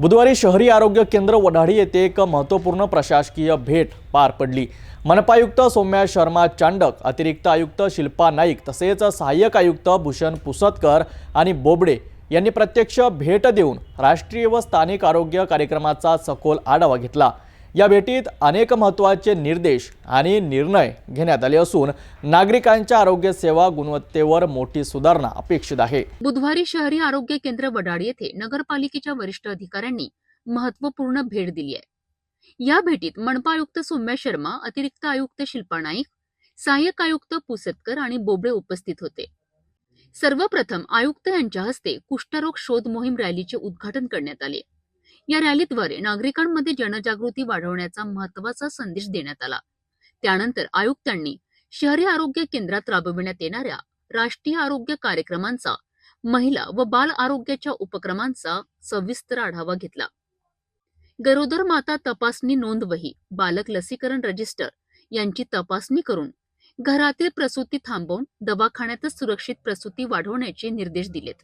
बुधवारी शहरी आरोग्य केंद्र वढाडी येथे एक महत्त्वपूर्ण प्रशासकीय भेट पार पडली. मनपायुक्त सौम्या शर्मा चांडक अतिरिक्त आयुक्त शिल्पा नाईक तसेच सहाय्यक आयुक्त भूषण पुसतकर आणि बोबडे यांनी प्रत्यक्ष भेट देऊन राष्ट्रीय व स्थानिक आरोग्य कार्यक्रमाचा सखोल आढावा घेतला. या भेटीत अनेक महत्त्वाचे निर्देश आणि निर्णय घेण्यात आले असून नागरिकांच्या आरोग्य सेवा गुणवत्तेवर मोठी सुधारणा अपेक्षित आहे. बुधवारी शहरी आरोग्य केंद्र वडाळ येथे नगरपालिकेच्या वरिष्ठ अधिकाऱ्यांनी महत्त्वपूर्ण भेट दिली आहे. या भेटीत मनपा आयुक्त सौम्या शर्मा अतिरिक्त आयुक्त शिल्पा नाईक सहाय्यक आयुक्त पुसतकर आणि बोबडे उपस्थित होते. सर्वप्रथम आयुक्त यांच्या हस्ते कुष्ठरोग शोध मोहीम रॅलीचे उद्घाटन करण्यात आले. या रॅलीद्वारे नागरिकांमध्ये जनजागृती वाढवण्याचा महत्त्वाचा संदेश देण्यात आला. त्यानंतर आयुक्तांनी शहरी आरोग्य केंद्रात राबविण्यात येणाऱ्या राष्ट्रीय आरोग्य कार्यक्रमांचा महिला व बाल आरोग्याच्या उपक्रमांचा सविस्तर आढावा घेतला. गरोदर माता तपासणी नोंदवही बालक लसीकरण रजिस्टर यांची तपासणी करून घरातील प्रसूती थांबवून दवाखान्यातच सुरक्षित प्रसूती वाढवण्याचे निर्देश दिलेत.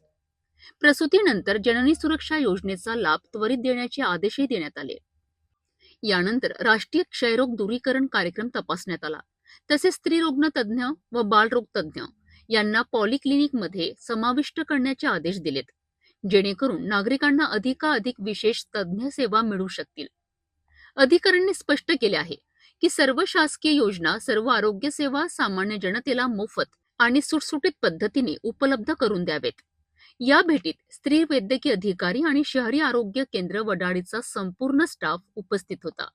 प्रसूतीनंतर जननी सुरक्षा योजनेचा लाभ त्वरित देण्याचे आदेशही देण्यात आले. यानंतर राष्ट्रीय क्षयरोग दूरीकरण कार्यक्रम तपासण्यात आला. तसेच स्त्रीरोग्न तज्ज्ञ व बालरोग तज्ज्ञ यांना पॉलिक्लिनिकमध्ये समाविष्ट करण्याचे आदेश दिलेत. जेणेकरून नागरिकांना अधिकाधिक विशेष तज्ज्ञ सेवा मिळू शकतील. अधिकाऱ्यांनी स्पष्ट केले आहे की सर्व शासकीय योजना सर्व आरोग्य सेवा सामान्य जनतेला मोफत आणि सुटसुटीत पद्धतीने उपलब्ध करून द्यावेत. या भेटीत स्त्री वैद्यकीय अधिकारी आणि शहरी आरोग्य केंद्र वडाळीचा संपूर्ण स्टाफ उपस्थित होता.